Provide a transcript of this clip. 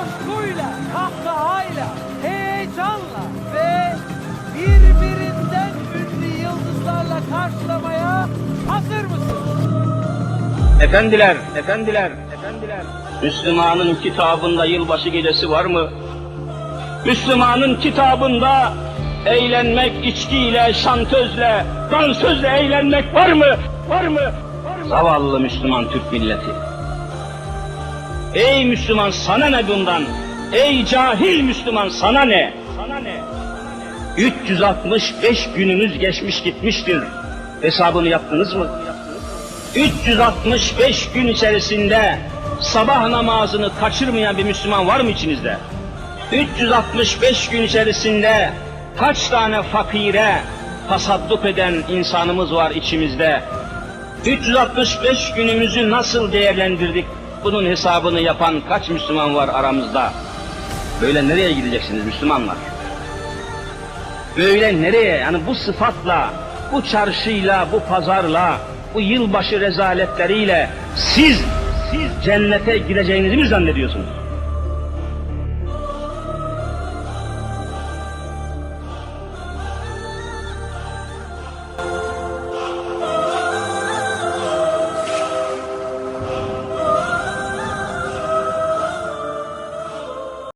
coşkuyla, kahkahayla, heyecanla ve birbirinden ünlü yıldızlarla karşılamaya hazır mısınız? Efendiler, efendiler, efendiler. Müslümanın kitabında yılbaşı gecesi var mı? Müslümanın kitabında eğlenmek içkiyle, şantözle, dansözle eğlenmek var mı? Var mı? Var mı? Zavallı Müslüman Türk milleti. Ey Müslüman sana ne bundan? Ey cahil Müslüman sana ne? Sana ne? 365 gününüz geçmiş gitmiştir. Hesabını yaptınız mı? 365 gün içerisinde sabah namazını kaçırmayan bir Müslüman var mı içinizde? 365 gün içerisinde kaç tane fakire tasadduk eden insanımız var içimizde? 365 günümüzü nasıl değerlendirdik? Bunun hesabını yapan kaç Müslüman var aramızda? Böyle nereye gideceksiniz Müslümanlar? Böyle nereye? Yani bu sıfatla, bu çarşıyla, bu pazarla, bu yılbaşı rezaletleriyle siz, siz cennete gireceğinizi mi zannediyorsunuz?